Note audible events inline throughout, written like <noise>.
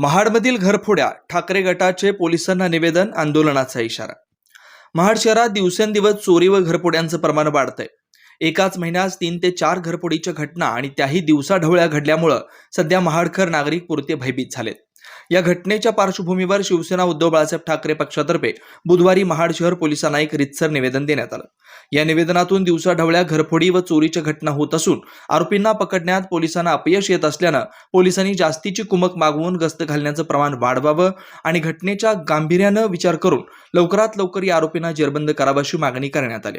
महाडमधील घरफोड्या ठाकरे गटाचे पोलिसांना निवेदन आंदोलनाचा इशारा. महाड शहरात दिवसेंदिवस चोरी व घरफोड्यांचं प्रमाण वाढतंय. एकाच महिन्यात तीन ते चार घरफोडीच्या घटना आणि त्याही दिवसाढवळ्या घडल्यामुळं सध्या महाडकर नागरिक पुरते भयभीत झालेत. या घटनेच्या पार्श्वभूमीवर शिवसेना उद्धव बाळासाहेब ठाकरे पक्षातर्फे बुधवारी महाड शहर पोलिसांना एक रितसर निवेदन देण्यात आलं. या निवेदनातून दिवसाढवळ्या घरफोडी व चोरीच्या घटना होत असून आरोपींना पकडण्यात पोलिसांना अपयश येत असल्यानं पोलिसांनी जास्तीची कुमक मागवून गस्त घालण्याचं प्रमाण वाढवावं आणि घटनेच्या गांभीर्यानं विचार करून लवकरात लवकर या आरोपींना जेरबंद करावं अशी मागणी करण्यात आली.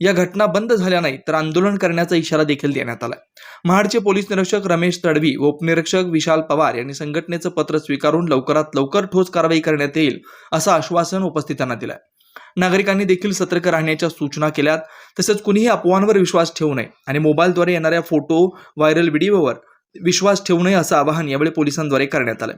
या घटना बंद झाल्या नाही तर आंदोलन करण्याचा इशारा देखील देण्यात आला महाडचे पोलीस निरीक्षक रमेश तडवी व उपनिरीक्षक विशाल पवार यांनी संघटनेचं पत्र स्वीकारून लवकरात लवकर ठोस कारवाई करण्यात येईल असं आश्वासन उपस्थितांना दिलं नागरिकांनी देखील सतर्क राहण्याच्या सूचना केल्यात तसंच कुणीही अफवांवर विश्वास ठेवू नये आणि मोबाईलद्वारे येणाऱ्या फोटो व्हायरल व्हिडिओवर विश्वास ठेवू नये असं आवाहन यावेळी पोलिसांद्वारे करण्यात आलं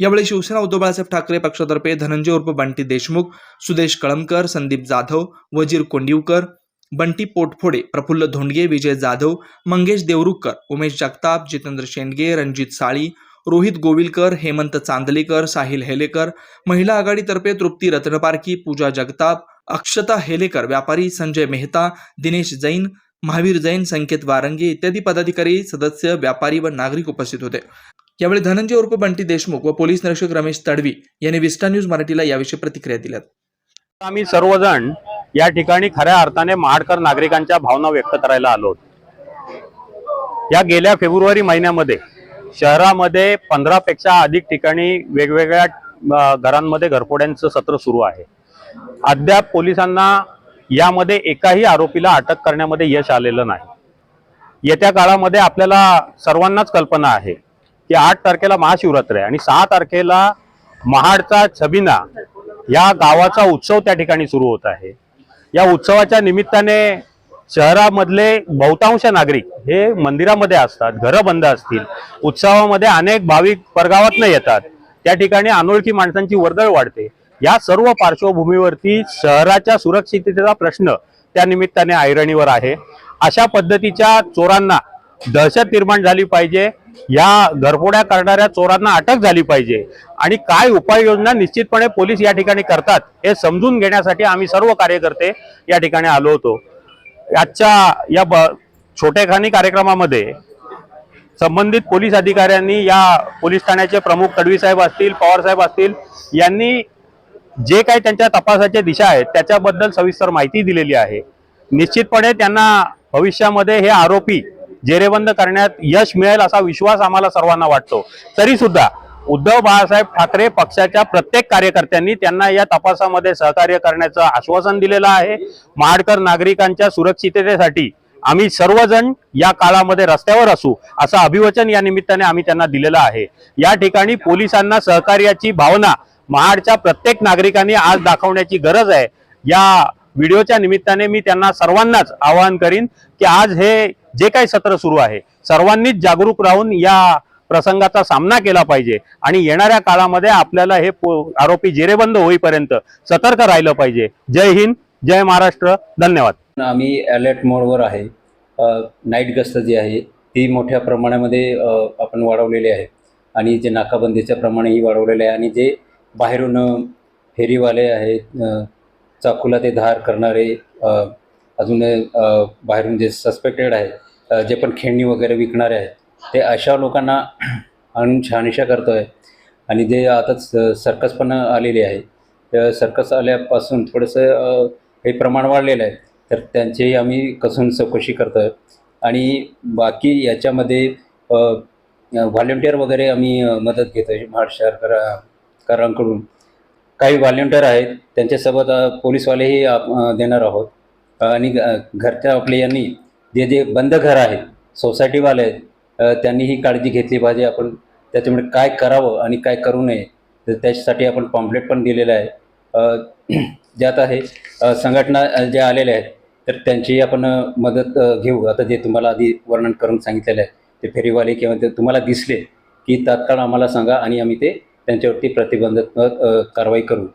यावेळी शिवसेना उद्धव बाळासाहेब ठाकरे पक्षातर्फे धनंजय उर्फ बंटी देशमुख सुदेश कळमकर संदीप जाधव वजीर कोंडिवकर बंटी पोटफोडे प्रफुल्ल धोंडगे विजय जाधव मंगेश देवरुखकर उमेश जगताप जितेंद्र शेंडगे रणजित साळी रोहित गोविलकर हेमंत चांदलेकर साहिल हेलेकर महिला आघाडीतर्फे तृप्ती रत्नपारखी पूजा जगताप अक्षता हेलेकर व्यापारी संजय मेहता दिनेश जैन महावीर जैन संकेत वारंगे इत्यादी पदाधिकारी सदस्य व्यापारी व नागरिक उपस्थित होते. यावेळी धनंजय उर्फ बंटी देशमुख व पोलीस निरीक्षक रमेश तडवी यांनी विस्टा न्यूज मराठीला याविषयी प्रतिक्रिया दिल्यात. आम्ही सर्वजण या ठिकाणी खऱ्या अर्थाने महाडकर नागरिकांच्या भावना व्यक्त करायला आलो या गेल्या फेब्रुवारी महिन्यामध्ये शहरामध्ये पंधरा पेक्षा अधिक ठिकाणी वेगवेगळ्या घरांमध्ये घरफोड्यांचं सत्र सुरू आहे. अद्याप पोलिसांना यामध्ये एकाही आरोपीला अटक करण्यामध्ये यश आलेलं नाही. येत्या काळामध्ये आपल्याला सर्वांनाच कल्पना आहे की आठ तारखेला महाशिवरात्र आहे आणि सहा तारखेला महाडचा छबिना या गावाचा उत्सव त्या ठिकाणी सुरू होत आहे. या उत्सवाच्या निमित्ताने शहरामधले बहुतांश नागरिक हे मंदिरामध्ये असतात घरं बंद असतील. उत्सवामध्ये अनेक भाविक परगावातनं येतात. त्या ठिकाणी अनोळखी माणसांची वर्दळ वाढते. या सर्व पार्श्वभूमीवरती शहराच्या सुरक्षिततेचा प्रश्न त्या निमित्ताने ऐरणीवर आहे. अशा पद्धतीच्या चोरांना दहशत निर्माण झाली पाहिजे. या घरफोड्या करणाऱ्या चोरांना अटक झाली पाहिजे. आणि काय उपाययोजना निश्चितपणे पोलीस या ठिकाणी करतात हे समजून घेण्यासाठी आम्ही सर्व कार्यकर्ते या ठिकाणी आलो होतो. आजच्या या ब छोटेखानी कार्यक्रमामध्ये संबंधित पोलीस अधिकाऱ्यांनी या पोलीस ठाण्याचे प्रमुख तडवी साहेब असतील पवार साहेब असतील यांनी जे काही त्यांच्या तपासाच्या दिशा आहेत त्याच्याबद्दल सविस्तर माहिती दिलेली आहे. निश्चितपणे त्यांना भविष्यामध्ये हे आरोपी जेरेबंद करण्यात यश मिळेल असा विश्वास आम्हाला सर्वांना वाटतो. तरी सुद्धा उद्धव बाळासाहेब ठाकरे पक्षाच्या प्रत्येक कार्यकर्त्यांनी त्यांना या तपासामध्ये सहकार्य करण्याचं आश्वासन दिलेलं आहे. महाडकर नागरिकांच्या सुरक्षिततेसाठी आम्ही सर्वजण या काळामध्ये रस्त्यावर असू असं अभिवचन या निमित्ताने आम्ही त्यांना दिलेलं आहे. या ठिकाणी पोलिसांना सहकार्याची भावना महाडच्या प्रत्येक नागरिकांनी आज दाखवण्याची गरज आहे. या व्हिडिओच्या निमित्ताने मी त्यांना सर्वांनाच आवाहन करीन की आज हे जे काही सत्र सुरू आहे सर्वांनीच जागरूक राहून या प्रसंगाचा सामना केला पाहिजे आणि येणाऱ्या काळामध्ये आपल्याला हे पो- आरोपी जेरेबंद होईपर्यंत सतर्क राहिलं पाहिजे. जय हिंद जय महाराष्ट्र धन्यवाद. आम्ही अलर्ट मोडवर आहे. नाईट गस्त जी आहे ती मोठ्या प्रमाणामध्ये आपण वाढवलेली आहे. आणि जे नाकाबंदीच्या प्रमाणेही वाढवलेले आहे आणि जे बाहेरून फेरीवाले आहेत चाकूला ते धार करणारे अजून बाहेरून जे सस्पेक्टेड आहे जे पण खेळणी वगैरे विकणारे आहेत ते अशा लोकांना <clears throat> आणून छानिशा करतो आहे आणि जे आता सर्कस पण आलेली आहे त्या सर्कस आल्यापासून थोडंसं हे प्रमाण वाढलेलं आहे. तर त्यांचीही आम्ही कसून चौकशी करतो आहे आणि बाकी याच्यामध्ये व्हॉलेंटियर वगैरे आम्ही मदत घेतो आहे महाड शहर करा करांकडून काही व्हॉलेंटियर आहेत त्यांच्यासोबत पोलीसवालेही आप- देणार आहोत. आणि घरच्या आपले यांनी जे जे बंद घर आहेत सोसायटीवाले आहेत त्यांनीही काळजी घेतली पाहिजे. आपण त्याच्यामुळे काय करावं आणि काय करू नये तर त्याच्यासाठी आपण पॉम्पलेट पण दिलेलं आहे. <clears throat> ज्यात आहे संघटना ज्या आलेल्या आहेत तर त्यांची आपण मदत घेऊ. आता जे तुम्हाला आधी वर्णन करून सांगितलेलं आहे ते फेरीवाले किंवा ते तुम्हाला दिसले की तात्काळ आम्हाला सांगा आणि आम्ही ते त्यांच्यावरती प्रतिबंधात्मक कारवाई करू.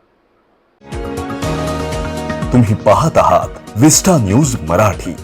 तुम्ही पाहत आहात विस्टा न्यूज मराठी.